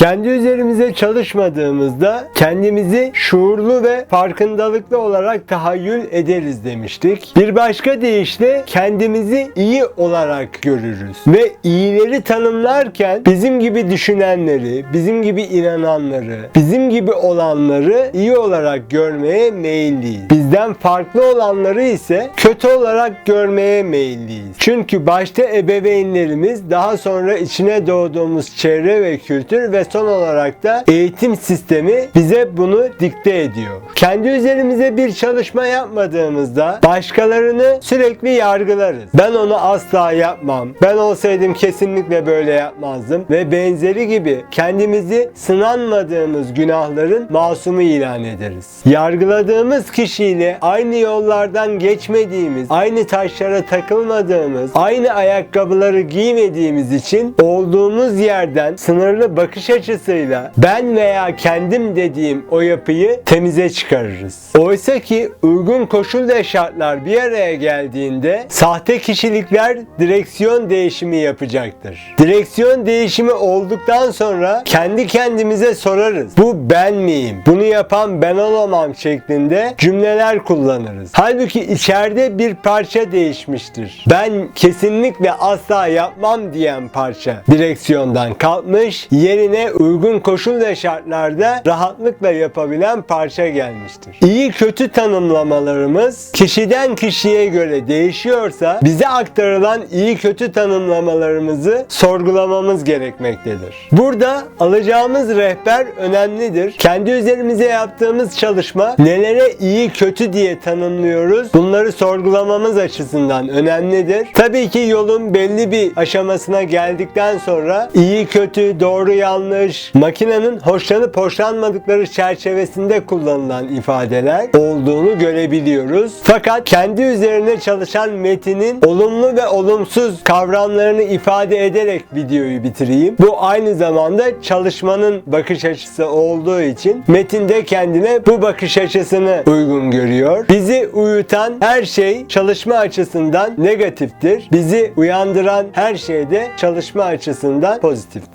Kendi üzerimize çalışmadığımızda kendimizi şuurlu ve farkındalıklı olarak tahayyül ederiz demiştik. Bir başka deyişle kendimizi iyi olarak görürüz. Ve iyileri tanımlarken bizim gibi düşünenleri, bizim gibi inananları, bizim gibi olanları iyi olarak görmeye meyilliyiz. Bizden farklı olanları ise kötü olarak görmeye meyilliyiz. Çünkü başta ebeveynlerimiz, daha sonra içine doğduğumuz çevre ve kültür ve son olarak da eğitim sistemi bize bunu dikte ediyor. Kendi üzerimize bir çalışma yapmadığımızda başkalarını sürekli yargılarız. Ben onu asla yapmam. Ben olsaydım kesinlikle böyle yapmazdım ve benzeri gibi kendimizi sınanmadığımız günahların masumu ilan ederiz. Yargıladığımız kişiyle aynı yollardan geçmediğimiz, aynı taşlara takılmadığımız, aynı ayakkabıları giymediğimiz için olduğumuz yerden sınırlı bakış açısıyla ben veya kendim dediğim o yapıyı temize çıkarırız. Oysa ki uygun koşul ve şartlar bir araya geldiğinde sahte kişilikler direksiyon değişimi yapacaktır. Direksiyon değişimi olduktan sonra kendi kendimize sorarız. Bu ben miyim? Bunu yapan ben olamam şeklinde cümleler kullanırız. Halbuki içeride bir parça değişmiştir. Ben kesinlikle asla yapmam diyen parça direksiyondan kalkmış, yerine uygun koşul ve şartlarda rahatlıkla yapabilen parça gelmiştir. İyi kötü tanımlamalarımız kişiden kişiye göre değişiyorsa bize aktarılan iyi kötü tanımlamalarımızı sorgulamamız gerekmektedir. Burada alacağımız rehber önemlidir. Kendi üzerimize yaptığımız çalışma nelere iyi kötü diye tanımlıyoruz. Bunları sorgulamamız açısından önemlidir. Tabii ki yolun belli bir aşamasına geldikten sonra iyi kötü, doğru yanlış, makinenin hoşlanıp hoşlanmadıkları çerçevesinde kullanılan ifadeler olduğunu görebiliyoruz. Fakat kendi üzerine çalışan metinin olumlu ve olumsuz kavramlarını ifade ederek videoyu bitireyim. Bu aynı zamanda çalışmanın bakış açısı olduğu için metinde kendine bu bakış açısını uygun görüyor. Bizi uyutan her şey çalışma açısından negatiftir. Bizi uyandıran her şey de çalışma açısından pozitiftir.